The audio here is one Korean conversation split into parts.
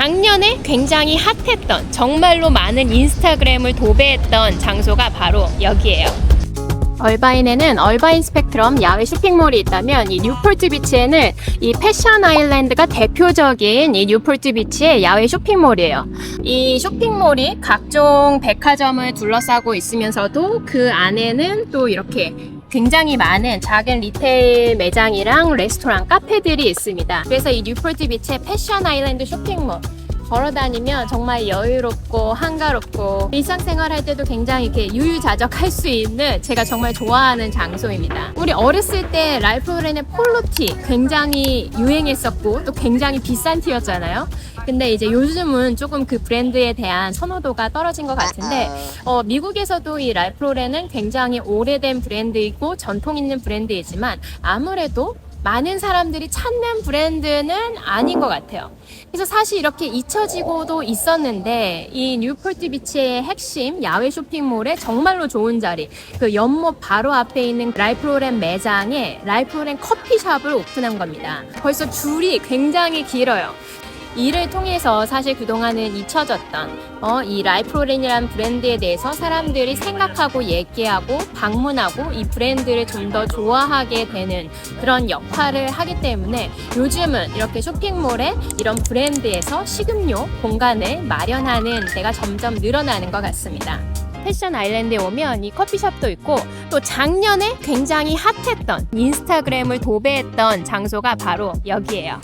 작년에 굉장히 핫했던 정말로 많은 인스타그램을 도배했던 장소가 바로 여기예요. 얼바인에는 얼바인 스펙트럼 야외 쇼핑몰이 있다면 이 뉴폴트 비치에는 이 패션 아일랜드가 대표적인 이 뉴폴트 비치의 야외 쇼핑몰이에요. 이 쇼핑몰이 각종 백화점을 둘러싸고 있으면서도 그 안에는 또 이렇게 굉장히 많은 작은 리테일 매장이랑 레스토랑, 카페들이 있습니다. 그래서 이 뉴폴트 비치의 패션 아일랜드 쇼핑몰 걸어 다니면 정말 여유롭고 한가롭고 일상생활 할 때도 굉장히 이렇게 유유자적할 수 있는 제가 정말 좋아하는 장소입니다. 우리 어렸을 때 랄프 로렌의 폴로티 굉장히 유행했었고 또 굉장히 비싼 티였잖아요. 근데 이제 요즘은 조금 그 브랜드에 대한 선호도가 떨어진 것 같은데 어, 미국에서도 이 랄프 로렌은 굉장히 오래된 브랜드이고 전통 있는 브랜드이지만 아무래도 많은 사람들이 찾는 브랜드는 아닌 것 같아요. 그래서 사실 이렇게 잊혀지고도 있었는데 이 뉴폴트 비치의 핵심 야외 쇼핑몰의 정말로 좋은 자리 그 연못 바로 앞에 있는 라이프 로렌 매장에 라이프 로렌 커피숍을 오픈한 겁니다. 벌써 줄이 굉장히 길어요. 이를 통해서 사실 그동안은 잊혀졌던 어, 이 라이프로렌이라는 브랜드에 대해서 사람들이 생각하고 얘기하고 방문하고 이 브랜드를 좀 더 좋아하게 되는 그런 역할을 하기 때문에 요즘은 이렇게 쇼핑몰에 이런 브랜드에서 식음료 공간을 마련하는 데가 점점 늘어나는 것 같습니다. 패션 아일랜드에 오면 이 커피숍도 있고 또 작년에 굉장히 핫했던 인스타그램을 도배했던 장소가 바로 여기예요.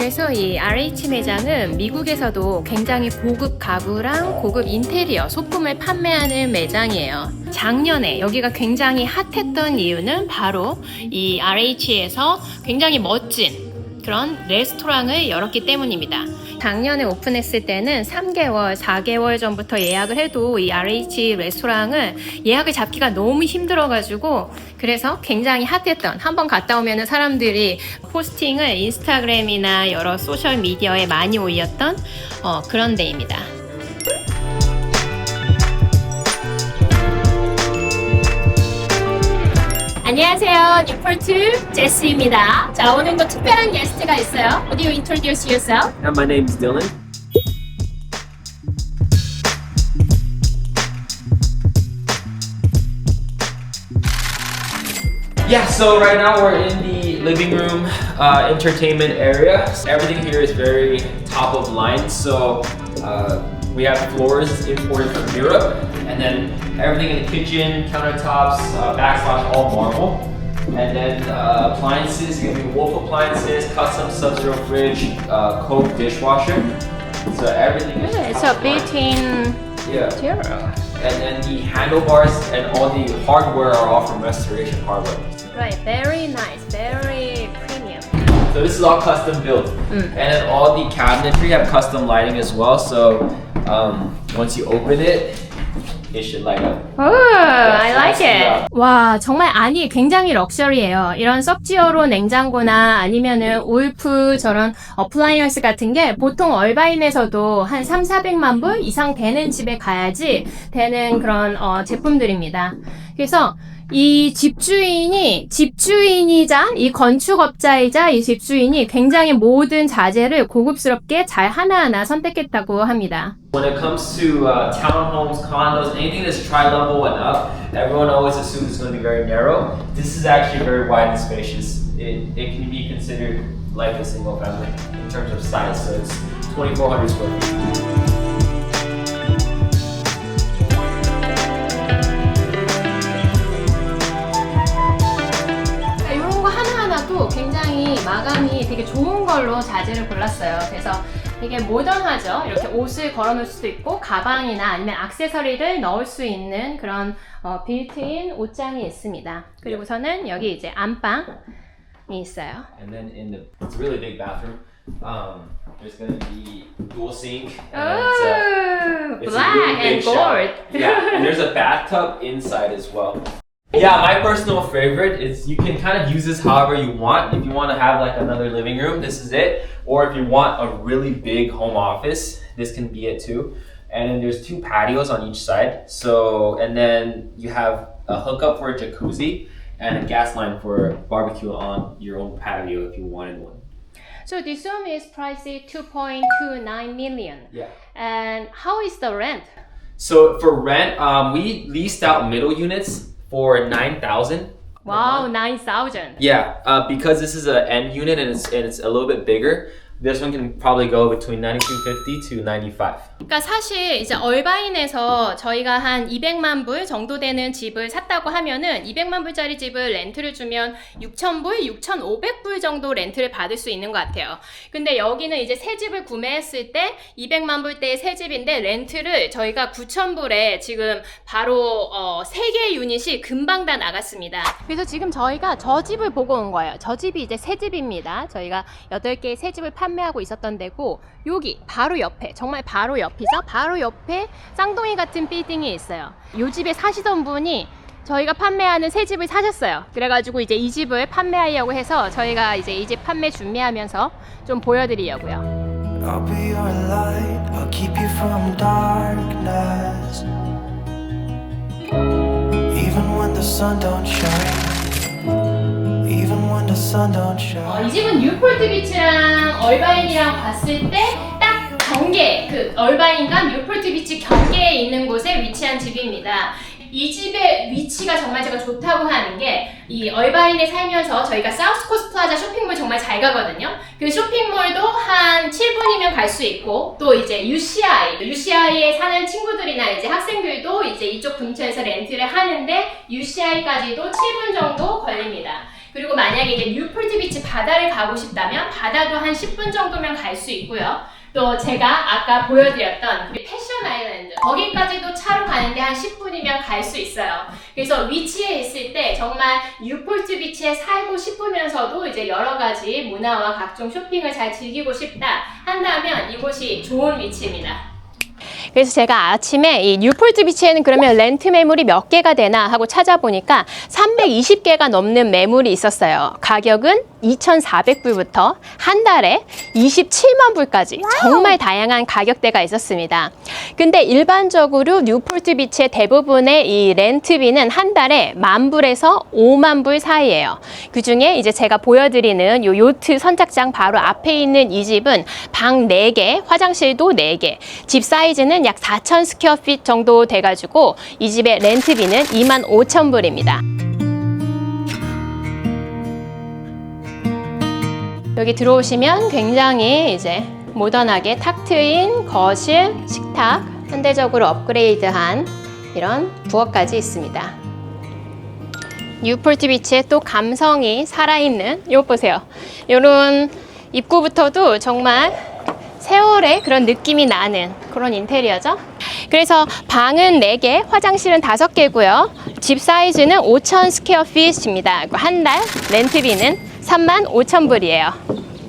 그래서 이 RH 매장은 미국에서도 굉장히 고급 가구랑 고급 인테리어 소품을 판매하는 매장이에요. 작년에 여기가 굉장히 핫했던 이유는 바로 이 RH에서 굉장히 멋진 그런 레스토랑을 열었기 때문입니다. 작년에 오픈했을 때는 3개월, 4개월 전부터 예약을 해도 이 RH 레스토랑을 예약을 잡기가 너무 힘들어가지고 그래서 굉장히 핫했던 한번 갔다 오면은 사람들이 포스팅을 인스타그램이나 여러 소셜 미디어에 많이 올렸던 어, 그런 데입니다. 안녕하세요. 뉴폴트 제스입니다. 자, 오늘도 특별한 게스트가 있어요. Would you introduce yourself? And my name's Dylan. Yeah, so right now we're in the living room uh, entertainment area. Everything here is very top of line. So uh, we have floors imported from Europe, and then everything in the kitchen, countertops, uh, backsplash, all marble. And then uh, appliances, you have Wolf appliances, custom Sub-Zero fridge, uh, Coke dishwasher. So everything is It's top a built-in Yeah. material. And then the handlebars and all the hardware are all from Restoration Hardware. Right, very nice, very premium. So this is all custom built. And then all the cabinetry have custom lighting as well. So um, once you open it, 오, I like it. 와, 정말 안이 굉장히 럭셔리해요. 이런 섭지어로 냉장고나 아니면은 울프 저런 어플라이언스 같은 게 보통 얼바인에서도 한 3, 400만 불 이상 되는 집에 가야지 되는 그런 어, 제품들입니다. 그래서 이 집주인이 집주인이자 이 건축업자이자 이 집주인이 굉장히 모든 자재를 고급스럽게 잘 하나하나 선택했다고 합니다. When it comes to uh, townhomes, condos, anything that's tri-level and up, everyone always assumes it's going to be very narrow. This is actually very wide and spacious. It, it can be considered like a single family in terms of size. So it's 2,400 square feet. 굉장히 마감이 되게 좋은 걸로 자재를 골랐어요. 그래서 되게 모던하죠. 이렇게 옷을 걸어 놓을 수도 있고 가방이나 아니면 액세서리를 넣을 수 있는 그런 어, 빌트인 옷장이 있습니다. 그리고서는 여기 이제 안방이 있어요. And then in the it's a really big bathroom. Um, there's gonna be dual sink. And it's, uh, Oh, it's a black really big and shower. gold. yeah, and there's a bathtub inside as well. Yeah, my personal favorite is you can kind of use this however you want. If you want to have like another living room, this is it. Or if you want a really big home office, this can be it too. And then there's two patios on each side. So, and then you have a hookup for a jacuzzi. and a gas line for barbecue on your own patio if you wanted one. So this room is priced 2.29 million. Yeah. And how is the rent? So for rent, um, we leased out middle units for nine thousand. Wow, 9,000. Yeah, uh, because this is an end unit and it's and it's a little bit bigger. This one can probably go between ninety two fifty to ninety five. 그러니까 사실 이제 얼바인에서 저희가 한 200만 불 정도 되는 집을 샀다고 하면은 200만 불짜리 집을 렌트를 주면 6천 불, 6,500불 정도 렌트를 받을 수 있는 것 같아요. 근데 여기는 이제 새 집을 구매했을 때 200만 불대의 새 집인데 렌트를 저희가 9천 불에 지금 바로 어, 3개의 유닛이 금방 다 나갔습니다. 그래서 지금 저희가 저 집을 보고 온 거예요. 저 집이 이제 새 집입니다. 저희가 8개의 새 집을 판 매하고 있었던 데고 여기 바로 옆에 정말 바로 옆이죠. 바로 옆에 쌍둥이 같은 빌딩이 있어요. 이 집에 사시던 분이 저희가 판매하는 새 집을 사셨어요. 그래가지고 이제 이 집을 판매하려고 해서 저희가 이제 이 집 판매 준비하면서 좀 보여드리려고요. I'll be your light, I'll keep you from darkness. Even when the sun don't shine, 어. 이 집은 뉴폴트 비치랑 얼바인이랑 봤을 때 딱 경계, 그 얼바인과 뉴폴트 비치 경계에 있는 곳에 위치한 집입니다. 이 집의 위치가 정말 제가 좋다고 하는 게 이 얼바인에 살면서 저희가 사우스 코스 플라자 쇼핑몰 정말 잘 가거든요. 그 쇼핑몰도 한 7분이면 갈 수 있고 또 이제 UCI, UCI에 사는 친구들이나 이제 학생들도 이제 이쪽 근처에서 렌트를 하는데 UCI까지도 7분 정도 걸립니다. 그리고 만약에 이제 뉴폴트 비치 바다를 가고 싶다면 바다도 한 10분 정도면 갈 수 있고요. 또 제가 아까 보여드렸던 그 패션 아일랜드 거기까지도 차로 가는데 한 10분이면 갈 수 있어요. 그래서 위치에 있을 때 정말 뉴폴트 비치에 살고 싶으면서도 이제 여러 가지 문화와 각종 쇼핑을 잘 즐기고 싶다 한다면 이곳이 좋은 위치입니다. 그래서 제가 아침에 이 뉴폴트 비치에는 그러면 렌트 매물이 몇 개가 되나 하고 찾아보니까 320개가 넘는 매물이 있었어요. 가격은 2,400불부터 한 달에 27만 불까지 정말 다양한 가격대가 있었습니다. 근데 일반적으로 뉴폴트 비치의 대부분의 이 렌트비는 한 달에 만 불에서 5만 불 사이예요. 그 중에 이제 제가 보여드리는 요 요트 선착장 바로 앞에 있는 이 집은 방 4개, 화장실도 4개, 집 사이즈는 약 4천 스퀘어 핏 정도 돼가지고 이 집의 렌트비는 2만 5천 불입니다. 여기 들어오시면 굉장히 이제 모던하게 탁 트인 거실, 식탁, 현대적으로 업그레이드한 이런 부엌까지 있습니다. 뉴폴트 비치에 또 감성이 살아있는 이거 보세요. 이런 입구부터도 정말 세월의 그런 느낌이 나는 그런 인테리어죠. 그래서 방은 4개, 화장실은 5개고요. 집 사이즈는 5,000 스퀘어 핏입니다. 한 달 렌트비는 3만 5천 불이에요.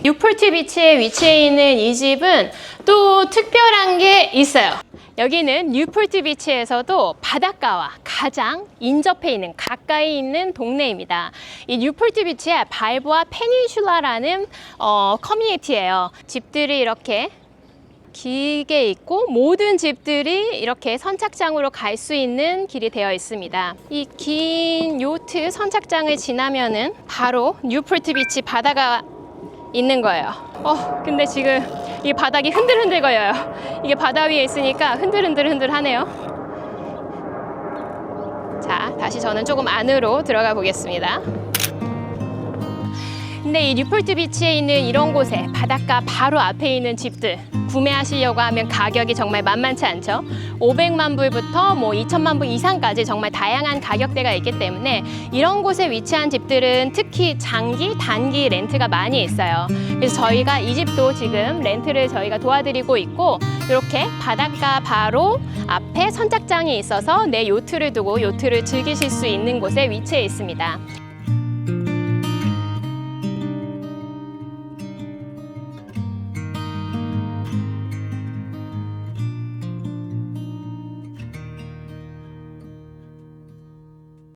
뉴폴트 비치에 위치해 있는 이 집은 또 특별한 게 있어요. 여기는 뉴폴트 비치에서도 바닷가와 가장 인접해 있는 가까이 있는 동네입니다. 이 뉴폴트 비치에 발보아 페닌슐라라는 어, 커뮤니티예요. 집들이 이렇게 길게 있고 모든 집들이 이렇게 선착장으로 갈 수 있는 길이 되어 있습니다. 이 긴 요트 선착장을 지나면은 바로 뉴폴트 비치 바다가 있는 거예요. 어, 근데 지금 이 바닥이 흔들흔들 거려요. 이게 바다 위에 있으니까 흔들흔들 흔들하네요. 자, 다시 저는 조금 안으로 들어가 보겠습니다. 근데 이 뉴폴트 비치에 있는 이런 곳에 바닷가 바로 앞에 있는 집들 구매하시려고 하면 가격이 정말 만만치 않죠. 500만 불부터 뭐 2천만 불 이상까지 정말 다양한 가격대가 있기 때문에 이런 곳에 위치한 집들은 특히 장기, 단기 렌트가 많이 있어요. 그래서 저희가 이 집도 지금 렌트를 저희가 도와드리고 있고 이렇게 바닷가 바로 앞에 선착장이 있어서 내 요트를 두고 요트를 즐기실 수 있는 곳에 위치해 있습니다.